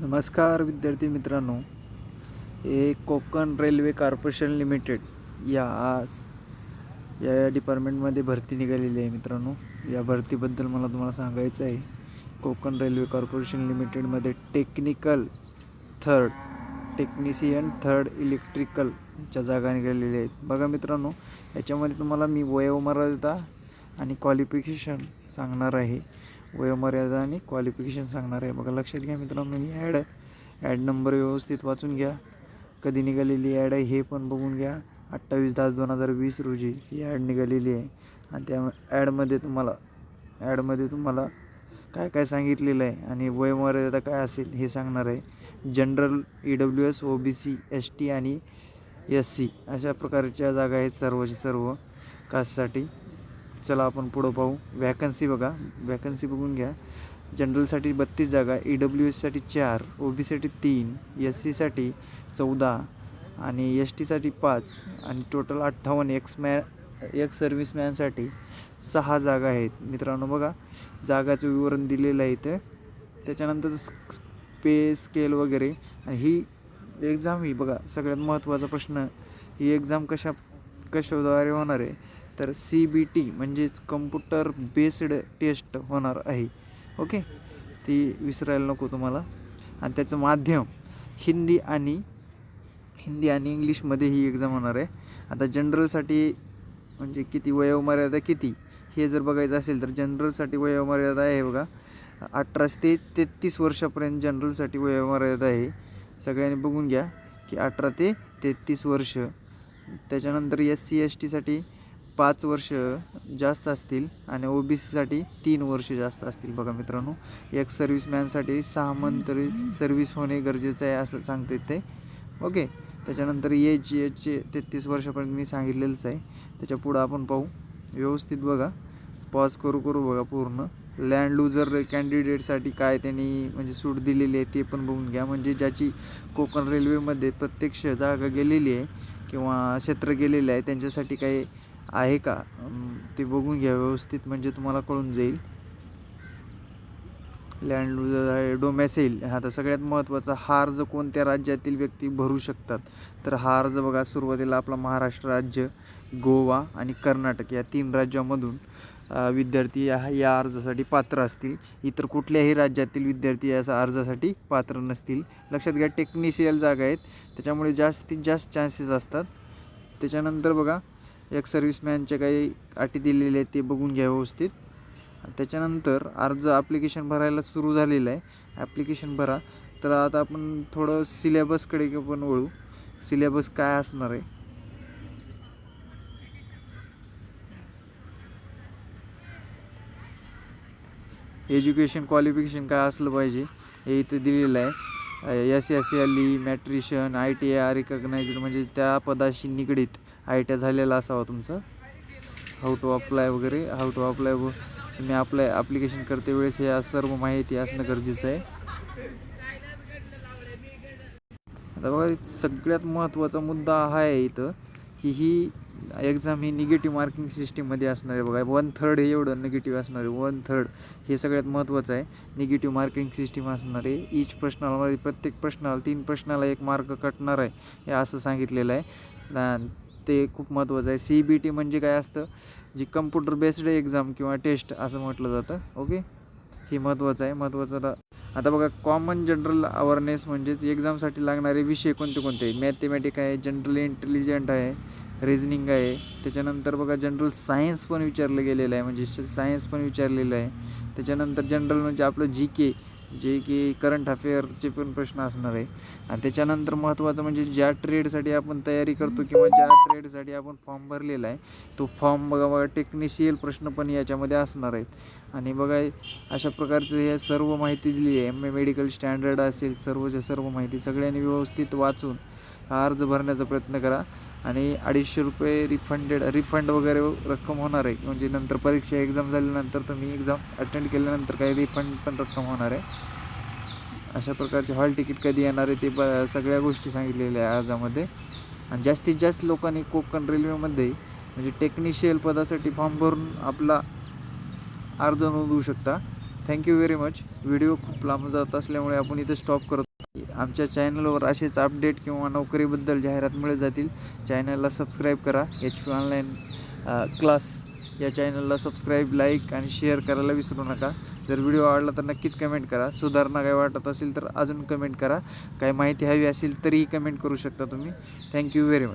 नमस्कार विद्यार्थी मित्रांनो. हे कोकण रेल्वे कॉर्पोरेशन लिमिटेड या या डिपार्टमेंटमध्ये भरती निघालेली आहे मित्रांनो. या भरतीबद्दल मला तुम्हाला सांगायचं आहे. कोकण रेल्वे कॉर्पोरेशन लिमिटेडमध्ये टेक्निकल थर्ड टेक्निशियन थर्ड इलेक्ट्रिकलच्या जागा निघालेल्या आहेत. बघा मित्रांनो याच्यामध्ये तुम्हाला मी वयोमर्यादा आणि क्वालिफिकेशन सांगणार आहे. वयोमर्यादा आणि क्वालिफिकेशन सांगणार आहे. बघा लक्षात घ्या मित्रांनो ही ॲड आहे. ॲड नंबर व्यवस्थित वाचून घ्या. कधी निघालेली ॲड आहे हे पण बघून घ्या. अठ्ठावीस दहा दोन हजार वीस रोजी ही ॲड निघालेली आहे. आणि त्या ॲडमध्ये तुम्हाला ॲडमध्ये तुम्हाला काय काय सांगितलेलं आहे आणि वयोमर्यादा काय असेल हे सांगणार आहे. General E W S O B C S T आणि एस सी अशा प्रकारच्या जागा आहेत सर्वच्या सर्व कास्टसाठी चला आपण पुढं पाहू. वॅकन्सी बघा. वॅकन्सी बघून घ्या. जनरलसाठी बत्तीस जागा ई डब्ल्यू एससाठी चार ओ बीसाठी तीन एस सीसाठी चौदा आणि एस टीसाठी पाच आणि टोटल अठ्ठावन्न एक्स मॅ एक सर्व्हिसमॅनसाठी सहा जागा आहेत. मित्रांनो बघा जागाचं विवरण दिलेलं आहे इथं. त्याच्यानंतर पे स्केल वगैरे. आणि ही एक्झाम ही बघा सगळ्यात महत्त्वाचा प्रश्न ही एक्झाम कशा कशाद्वारे होणार आहे? तर सी बी टी म्हणजेच कम्प्युटर बेस्ड टेस्ट होणार आहे. ओके ती विसरायला नको तुम्हाला. आणि त्याचं माध्यम हिंदी आणि हिंदी आणि इंग्लिशमध्ये ही एक्झाम होणार आहे. आता जनरलसाठी म्हणजे किती वयोमर्यादा किती? हे जर बघायचं असेल तर जनरलसाठी वयोमर्यादा आहे बघा. अठराशे ते तेहतीस वर्षापर्यंत जनरलसाठी वयोमर्यादा आहे. सगळ्यांनी बघून घ्या की अठरा ते तेहतीस वर्ष. त्याच्यानंतर एस सी एस टीसाठी पाच वर्ष जास्त असतील आणि ओ बी सीसाठी तीन वर्ष जास्त असतील बघा मित्रांनो. एक सर्व्हिसमॅनसाठी सहा मंथ तरी सर्व्हिस होणे गरजेचं आहे असं सांगते ते. ओके त्याच्यानंतर एज एजचे तेहतीस वर्षापर्यंत मी सांगितलेलंच आहे. त्याच्या पुढं आपण पाहू. व्यवस्थित बघा. पॉज करू करू बघा पूर्ण. लँड लुजर कॅन्डिडेटसाठी काय त्यांनी म्हणजे सूट दिलेली आहे ते पण बघून घ्या. म्हणजे ज्याची कोकण रेल्वेमध्ये प्रत्यक्ष जागा गेलेली आहे किंवा क्षेत्र गेलेलं आहे त्यांच्यासाठी काही आहे का? ते बघून घ्या व्यवस्थित म्हणजे तुम्हाला कळून जाईल. लँड लुजर आहे डोमॅसेल हा तर सगळ्यात महत्त्वाचा हा अर्ज कोणत्या राज्यातील व्यक्ती भरू शकतात? तर हा अर्ज बघा सुरुवातीला आपला महाराष्ट्र राज्य गोवा आणि कर्नाटक या तीन राज्यामधून विद्यार्थी या या अर्जासाठी पात्र असतील. इतर कुठल्याही राज्यातील विद्यार्थी या अर्जासाठी पात्र नसतील. लक्षात घ्या टेक्निशियल जागा आहेत. त्याच्यामुळे जास्तीत जास्त चान्सेस असतात. त्याच्यानंतर बघा एक सर्व्हिसमॅनच्या काही अटी दिलेले आहेत ते बघून घ्या व्यवस्थित. त्याच्यानंतर अर्ज ॲप्लिकेशन भरायला सुरू झालेलं आहे. ॲप्लिकेशन भरा. तर आता आपण थोडं सिलेबसकडे पण वळू. सिलेबस काय असणार आहे? एज्युकेशन क्वालिफिकेशन काय असलं पाहिजे हे इथं दिलेलं आहे. एस एस एल ई मॅट्रिशन आय टी आय रिकग्नाइज्ड म्हणजे त्या पदाशी निगडीत. आय टी आय झालेला असावा तुमचं. हाऊ टू अप्लाय वगैरे हाऊ टू अप्लाय व तुम्ही अप्लाय ॲप्लिकेशन करते वेळेस या सर्व माहिती असणं गरजेचं आहे. आता बघा सगळ्यात महत्त्वाचा मुद्दा हा आहे इथं की ही एक्झाम ही निगेटिव्ह मार्किंग सिस्टीममध्ये असणार आहे. बघा वन थर्ड हे एवढं निगेटिव्ह असणार आहे. वन थर्ड हे सगळ्यात महत्त्वाचं आहे. निगेटिव्ह मार्किंग सिस्टीम असणार आहे. ईच प्रश्नाला प्रत्येक प्रश्नाला तीन प्रश्नाला एक मार्क कटणार आहे. हे असं सांगितलेलं आहे. ते खूप महत्त्वाचं आहे. सी बी टी म्हणजे काय असतं? जी कम्प्युटर बेस्ड एक्झाम किंवा टेस्ट असं म्हटलं जातं. ओके हे महत्त्वाचं आहे. महत्त्वाचं आता बघा कॉमन जनरल अवेअरनेस म्हणजेच एक्झामसाठी लागणारे विषय कोणते कोणते? मॅथेमॅटिक आहे जनरल इंटेलिजंट आहे रिझनिंग आहे. त्याच्यानंतर बघा जनरल सायन्स पण विचारलं गेलेलं आहे. म्हणजे सायन्स पण विचारलेलं आहे. त्याच्यानंतर जनरल म्हणजे आपलं जी के जे की करंट अफेअरचे पण प्रश्न असणार आहे. आणि त्याच्यानंतर महत्त्वाचं म्हणजे ज्या ट्रेडसाठी आपण तयारी करतो किंवा ज्या ट्रेडसाठी आपण फॉर्म भरलेला आहे तो फॉर्म बघा बघा टेक्निशियल प्रश्न पण याच्यामध्ये असणार आहेत. आणि बघा अशा प्रकारचं हे सर्व माहिती दिली आहे. एम ए मेडिकल स्टँडर्ड असेल सर्वच्या सर्व माहिती सगळ्यांनी व्यवस्थित वाचून हा अर्ज भरण्याचा प्रयत्न करा. आणि अडीचशे रुपये रिफंडेड रिफंड वगैरे रक्कम होणार आहे. म्हणजे नंतर परीक्षा एक्झाम झाल्यानंतर तुम्ही एक्झाम अटेंड केल्यानंतर काही रिफंड पण रक्कम होणार आहे. अशा प्रकारचे हॉल तिकीट कधी येणार आहे ते ब सगळ्या गोष्टी सांगितलेल्या आहे अर्जामध्ये आणि जास्तीत जास्त लोकांनी कोकण रेल्वेमध्ये म्हणजे टेक्निशियल पदासाठी फॉर्म भरून आपला अर्ज नोंदवू शकता. थँक्यू व्हेरी मच व्हिडिओ खूप लांब जात असल्यामुळे आपण इथे स्टॉप करतो आमच्या चॅनलवर असेच अपडेट किंवा नोकरीबद्दल जाहिरात मिळत जातील चॅनलला सबस्क्राईब करा. एच पी ऑनलाईन क्लास या चॅनलला सबस्क्राईब लाईक आणि शेअर करायला विसरू नका. जर व्हिडिओ आवडला तर नक्कीच कमेंट करा. सुधारणा काय वाटत असेल तर अजून कमेंट करा. काही माहिती हवी असेल तरीही कमेंट करू शकता तुम्ही. Thank you very much